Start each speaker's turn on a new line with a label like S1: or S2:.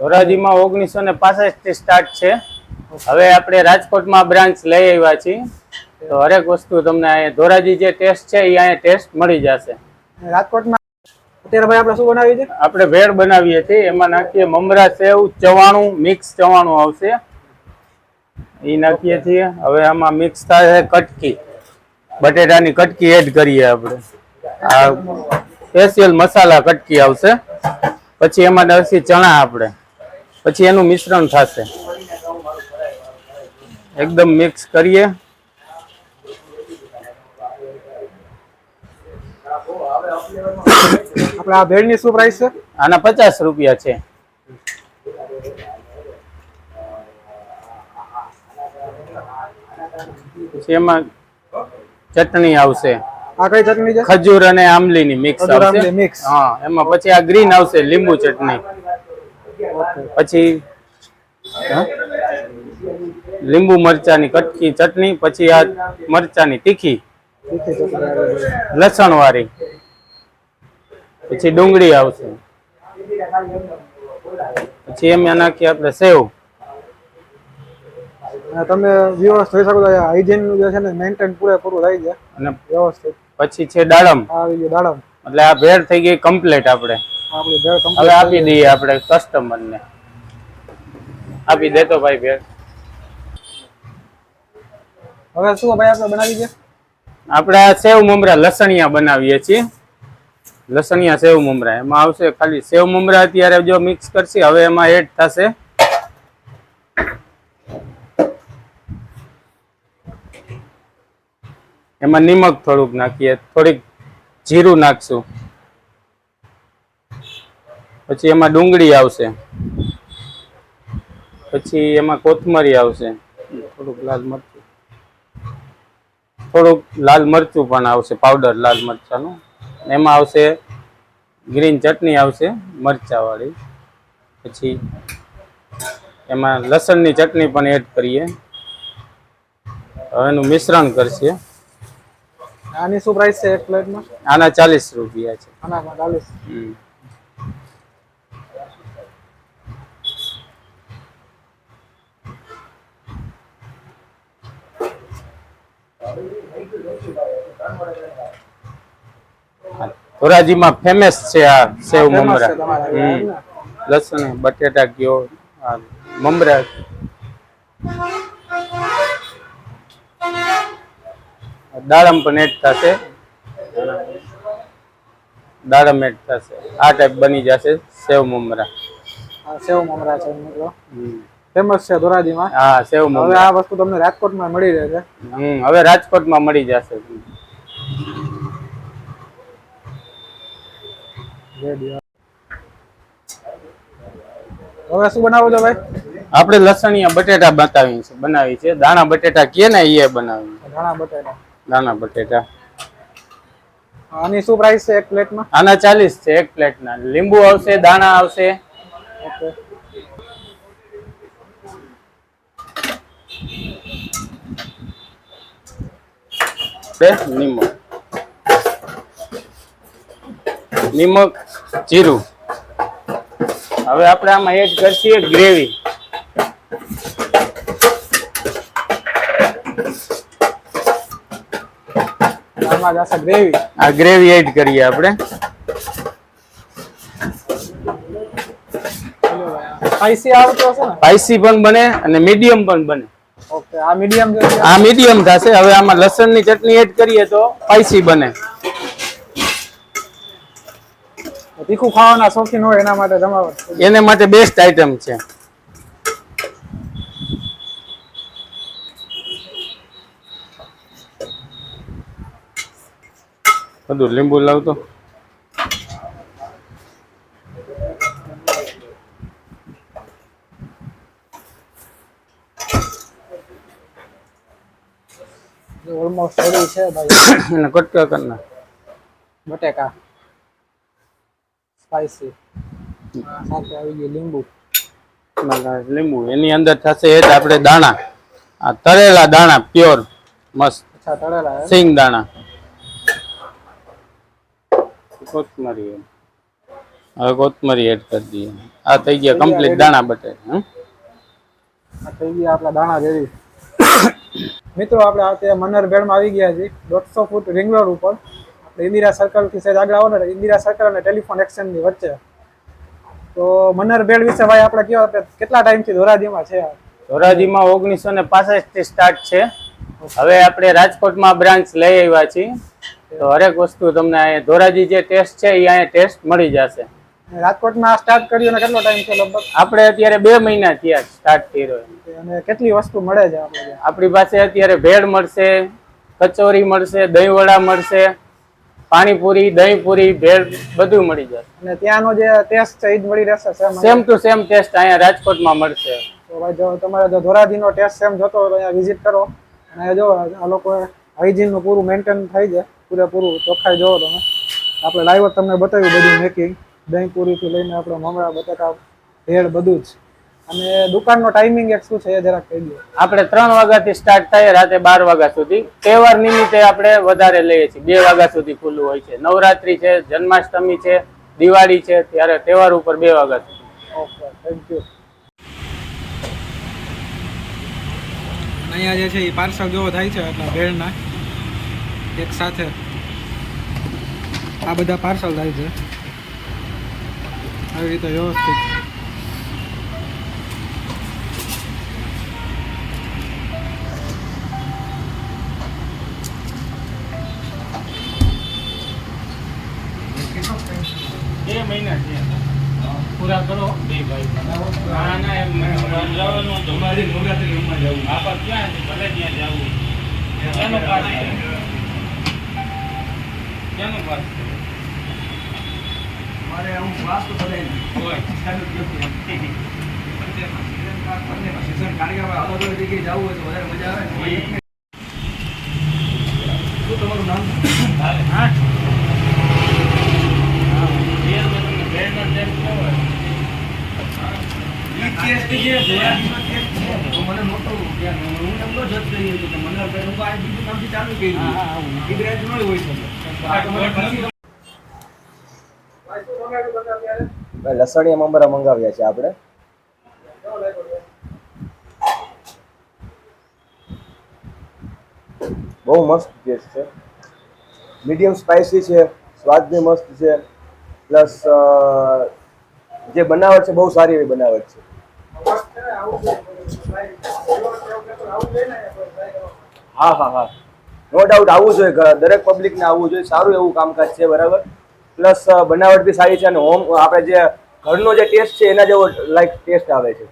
S1: ધોરાજીમાં ઓગણીસો ને પાસઠથી સ્ટાર્ટ છે. હવે આપણે રાજકોટમાં બ્રાન્ચ લઈ આવ્યા છીએ. તો હરેક વસ્તુ તમને અહીંયા ધોરાજી જે ટેસ્ટ છે એ અહીંયા ટેસ્ટ મળી જશે.
S2: રાજકોટમાં અત્યારે ભાઈ આપણે શું બનાવીએ છીએ?
S1: આપણે ભેળ બનાવીએ છીએ. એમાં નાખીએ મમરા સેવ ચવાણું મિક્સ ચવાણું આવશે. એ નાખીએ છીએ. હવે આમાં મિક્સ થાય છે કટકી. બટેટાની કટકી એડ કરીએ આપણે. આ સ્પેશિયલ મસાલા કટકી આવશે. પછી એમાં નાખીએ ચણા આપણે. પછી એનું મિશ્રણ થશે. એકદમ મિક્સ કરીએ.
S2: આપણે આ ભેળની શું પ્રાઇસ છે?
S1: આના પચાસ રૂપિયા છે. એમાં ચટણી આવશે.
S2: આ કઈ ચટણી છે?
S1: ખજૂર અને આમલીની મિક્સ આવશે.
S2: આમલી
S1: હા એમાં પછી આ ગ્રીન આવશે લીંબુ ચટણી. પછી? લીંબુ મરચાની કટકી ચટણી પછી આ મરચાની તીખી. લસણ વાળી પછી ડુંગળી આવશે. પછી એમાં નાખીએ આપણે સેવ.
S2: તમે વ્યવસ્થિત જોઈ શકો છો હાઇજીનનું જે છે ને મેન્ટેન પૂરેપૂરું થઈ જાય
S1: અને
S2: વ્યવસ્થિત.
S1: પછી છે દાડમ.
S2: આવી ગયો દાડમ.
S1: એટલે આ ભેળ થઈ ગઈ કમ્પ્લીટ આપણે. હવે આપી દઈએ આપણે કસ્ટમરને આપી દેતો ભાઈ ભેળ.
S2: હવે શું ભાઈ આપણે બનાવી છે?
S1: આપણે આ સેવ મમરા લસણિયા બનાવીએ છીએ. લસણિયા સેવ મમરા. એમાં આવશે ખાલી સેવ મમરા અત્યારે જો મિક્સ કરશે હવે એમાં એડ થશે. એમાં નિમક થોડુંક નાખીએ થોડીક જીરું નાખશું. પછી એમાં ડુંગળી આવશે. પછી એમાં કોથમરી આવશે. થોડુંક લાલ મરચું. થોડુંક લાલ મરચું પણ આવશે પાવડર લાલ મરચાનું. એમાં આવશે ગ્રીન ચટણી આવશે મરચાવાળી. પછી એમાં લસણની ચટણી પણ એડ કરીએ. હવે એનું મિશ્રણ કરશે.
S2: આની શું પ્રાઇસ છે એક પ્લેટમાં
S1: આના ચાલીસ રૂપિયા છે.
S2: આના ચાલીસ.
S1: ધોરાજીમાં ફેમસ છે આ સેવ મમરા. લસણ બટેટા ગયો મમરા. દાડમ પણ એડ થશે. દાડમ એડ થશે. આ ટાઈપ બની જશે સેવ મમરા.
S2: સેવ મમરા છે મિત્રો. ફેમસ છે ધોરાજીમાં.
S1: હા સેવ
S2: હવે આ વસ્તુ તમને રાજકોટમાં મળી રહે છે.
S1: હમ હવે રાજકોટમાં મળી જશે.
S2: હવે શું બનાવો છો ભાઈ?
S1: આપણે લસણિયા બટેટા બતાવી છે બનાવી છે. દાણા બટેટા કે ને એ બનાવી. છે.
S2: બટેટા.
S1: દાણા બટેટા.
S2: આની શું પ્રાઇસ છે એક પ્લેટમાં
S1: આના ચાલીસ છે એક પ્લેટના લીંબુ આવશે દાણા આવશે.
S2: ઓકે.
S1: બે નિમક. નિમક જીરું. હવે આપણે આમાં એડ કરશીએ ગ્રેવી.
S2: આમાં જશે ગ્રેવી.
S1: આ ગ્રેવી એડ કરીએ આપણે.
S2: સ્પાઈસી આવતો હશે ને?
S1: સ્પાઈસી પણ બને અને મીડિયમ પણ બને.
S2: ઓકે આ મીડિયમ
S1: આ મીડિયમ થશે હવે આમાં લસણની ચટણી એડ કરીએ તો સ્પાઈસી બને.
S2: તીખું ખાવાના શોખીન હોય એના માટે જમાવટ
S1: એને માટે બેસ્ટ આઈટમ છે. બધું લીંબુ લાવતો.
S2: ઓલમોસ્ટ રેડી છે ભાઈ.
S1: એને કટકા કરી નાખ
S2: બટેકા સ્પાઈસી સાથે આવી ગયું લીંબુ.
S1: લીંબુ. એની અંદર થશે એ જ આપણે દાણા. આ તળેલા દાણા પ્યોર મસ્ત.
S2: અચ્છા તળેલા
S1: સિંગ દાણા. કોથમરી. હવે કોથમરી એડ કરી દઈએ. આ થઈ ગયા કમ્પ્લીટ દાણા હમ?
S2: આ થઈ ગયા આપણા દાણા રેડી મિત્રો, આપણે અત્યારે તે મનર ભેળમાં આવી ગયા છીએ. દોઢસો ફૂટ રિંગ રોડ ઉપર. ઇન્દિરા સર્કલથી સાહેબ આગળ આવો ને ઇન્દિરા સર્કલ અને ટેલિફોન એક્સચેન્જની વચ્ચે. તો મન્નર ભેળ વિશે ભાઈ આપણે કયો કેટલા ટાઈમથી ધોરાજીમાં છે
S1: ધોરાજીમાં ઓગણીસો ને પાસઠથી સ્ટાર્ટ છે. હવે આપણે રાજકોટમાં બ્રાન્ચ લઈ આવ્યા છીએ. તો હરેક વસ્તુ તમને અહીંયા ધોરાજી જે ટેસ્ટ છે, એ અહીંયા ટેસ્ટ મળી જશે.
S2: રાજકોટમાં સ્ટાર્ટ કર્યું અને કેટલો ટાઈમ છે લગભગ?
S1: આપણે અત્યારે બે મહિના થયા સ્ટાર્ટ કર્યો
S2: અને કેટલી વસ્તુ મળે છે આપણે
S1: આપણી પાસે અત્યારે ભેળ મળશે કચોરી મળશે દહીંવડા મળશે પાણીપુરી દહીંપુરી ભેળ બધું મળી જશે.
S2: અને ત્યાંનો જે ટેસ્ટ છે એ જ મળી રહેશે same
S1: same to same taste અહીંયા રાજકોટમાં મળશે.
S2: તો ભાઈ જો તમારે જો ધોરાજીનો ટેસ્ટ સેમ જોતો હોય તો અહીંયા વિઝિટ કરો. અને જો આ લોકો હાઇજીનનું પૂરું મેન્ટેન થઈ જાય પૂરેપૂરું ચોખ્ખાઈ જોવો તમે. આપણે લાઈવ તમને બતાવ્યું બધું મેકિંગ દહીં પૂરીથી લઈને આપણે મમરા બટાકા ભેળ બધું જ. અને દુકાનનો ટાઈમિંગ એક શું છે એ જરાક કહી દો.
S1: આપણે ત્રણ વાગ્યાથી સ્ટાર્ટ થાય રાતે બાર વાગ્યા સુધી. તહેવાર નિમિત્તે આપણે વધારે લઈએ છીએ. બે વાગ્યા સુધી ખુલ્લું હોય છે. નવરાત્રી છે જન્માષ્ટમી છે દિવાળી છે ત્યારે તહેવાર ઉપર બે વાગ્યા સુધી.
S2: ઓકે થેન્ક યુ અહીંયા જે છે એ પાર્સલ જેવો થાય છે એટલે ભેળના. એક સાથે આ બધા પાર્સલ થાય છે. આવી રીતે વ્યવસ્થિત.
S1: બે મહિના છે પૂરા કરો. બે ભાઈ. ના ના એમ જવાનું તમારી નવરાત્રીમાં જવું. આપા ક્યાં છે? ભલે ત્યાં જવું. ક્યાંનો પાસ છે ક્યાંનો પાસ છે
S3: મારે હું વાસ્તુ બધાય તો તમારું નામ
S1: હા
S3: જે તો મને મોટો. હું એમ ન જજ કરી કે મને બીજું નામથી ચાલુ કર્યું.
S2: હા, હા.
S3: ન હોય. પછી
S4: મમરા મંગાવ્યા છે આપણે. બહુ મસ્ત ટેસ્ટ છે. મીડિયમ સ્પાઇસી છે સ્વાદ બી મસ્ત છે પ્લસ જે બનાવટ છે બહુ સારી એવી બનાવટ છે. હા હા હા. નો ડાઉટ આવવું જોઈએ દરેક પબ્લિકને આવવું જોઈએ સારું એવું કામકાજ છે, બરાબર? પ્લસ બનાવટ બી સારી છે અને હોમ આપણે જે ઘરનો જે ટેસ્ટ છે, એના જેવો લાઈક ટેસ્ટ આવે છે.